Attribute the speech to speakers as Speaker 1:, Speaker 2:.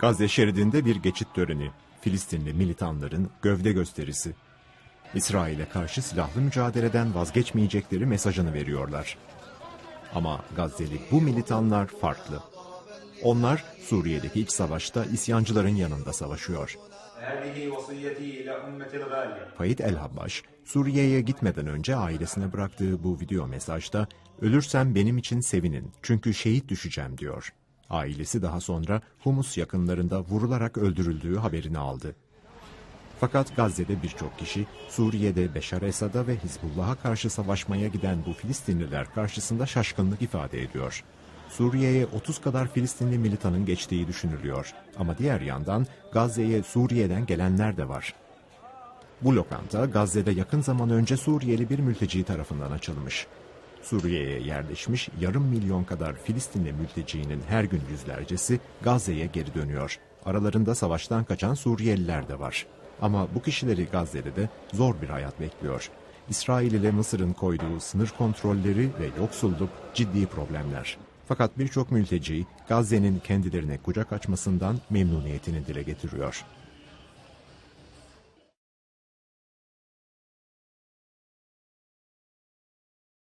Speaker 1: Gazze şeridinde bir geçit töreni, Filistinli militanların gövde gösterisi. İsrail'e karşı silahlı mücadeleden vazgeçmeyecekleri mesajını veriyorlar. Ama Gazze'li bu militanlar farklı. Onlar Suriye'deki iç savaşta isyancıların yanında savaşıyor. Faid El-Habbaş, Suriye'ye gitmeden önce ailesine bıraktığı bu video mesajda ölürsem benim için sevinin çünkü şehit düşeceğim diyor. Ailesi daha sonra Humus yakınlarında vurularak öldürüldüğü haberini aldı. Fakat Gazze'de birçok kişi Suriye'de Beşar Esad'a ve Hizbullah'a karşı savaşmaya giden bu Filistinliler karşısında şaşkınlık ifade ediyor. Suriye'ye 30 kadar Filistinli militanın geçtiği düşünülüyor. Ama diğer yandan Gazze'ye Suriye'den gelenler de var. Bu lokanta Gazze'de yakın zaman önce Suriyeli bir mülteci tarafından açılmış. Suriye'ye yerleşmiş yarım milyon kadar Filistinli mültecinin her gün yüzlercesi Gazze'ye geri dönüyor. Aralarında savaştan kaçan Suriyeliler de var. Ama bu kişileri Gazze'de de zor bir hayat bekliyor. İsrail ile Mısır'ın koyduğu sınır kontrolleri ve yoksulluk ciddi problemler. Fakat birçok mülteci Gazze'nin kendilerine kucak açmasından memnuniyetini dile getiriyor.